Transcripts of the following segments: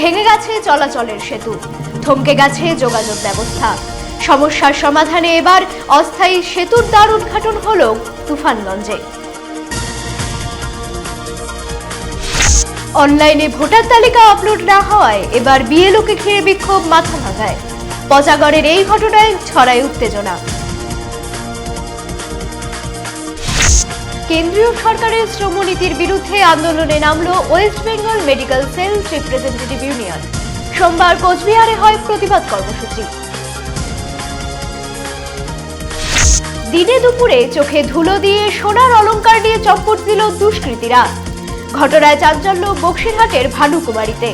ভেঙে গেছে চলাচলের সেতু, থমকে গেছে যোগাযোগ ব্যবস্থা। সমস্যার সমাধানে এবার অস্থায়ী সেতুর দ্বার উদ্ঘাটন হলো তুফানগঞ্জে। অনলাইনে ভোটার তালিকা আপলোড না হওয়ায় এবার বিএলওকে ঘিরে বিক্ষোভ মাথা ভাঙায় পচাগড়ের এই ঘটনায় ছড়ায় উত্তেজনা। কেন্দ্রীয় সরকারের শ্রমনীতির বিরুদ্ধে আন্দোলনে নামল West Bengal medical sales representative union. সোমবার কোচবিহারে হয় প্রতিবাদ কর্মসূচি। দিনে দুপুরে চোখে ধুলো দিয়ে সোনার অলংকার নিয়ে চম্পট দিল দুষ্কৃতীরা। ঘটনায় চাঞ্চল্য বক্সিরহাটের ভানুকুমারীতে।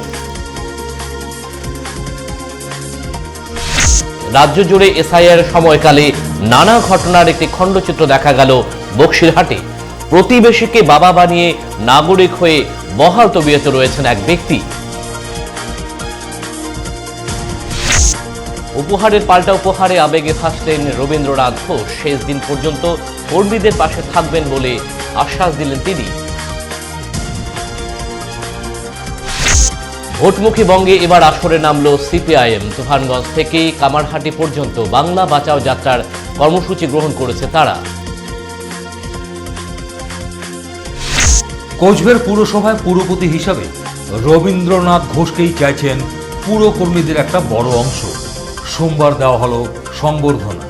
রাজ্য জুড়ে এসআইআর সময়কালে নানা ঘটনার একটি খণ্ডচিত্র দেখা গেল বক্সিরহাটে। প্রতিবেশীকে বাবা বানিয়ে নাগরিক হয়ে বহাল তবিয়তে রয়েছেন এক ব্যক্তি। উপহারের পাল্টা উপহারে আবেগে ফাঁসলেন রবীন্দ্রনাথ ঘোষ। শেষ দিন পর্যন্ত কর্মীদের পাশে থাকবেন বলে আশ্বাস দিলেন তিনি। ভোটমুখী বঙ্গে এবার আসরে নামলো সিপিআইএম। তুফানগঞ্জ থেকে কামারহাটি পর্যন্ত বাংলা বাঁচাও যাত্রার কর্মসূচি গ্রহণ করেছে তারা। কোচবিহার পুরসভায় পুরপতি হিসাবে রবীন্দ্রনাথ ঘোষকেই চাইছেন পুরকর্মীদের একটা বড় অংশ। সোমবার দেওয়া হল সংবর্ধনা।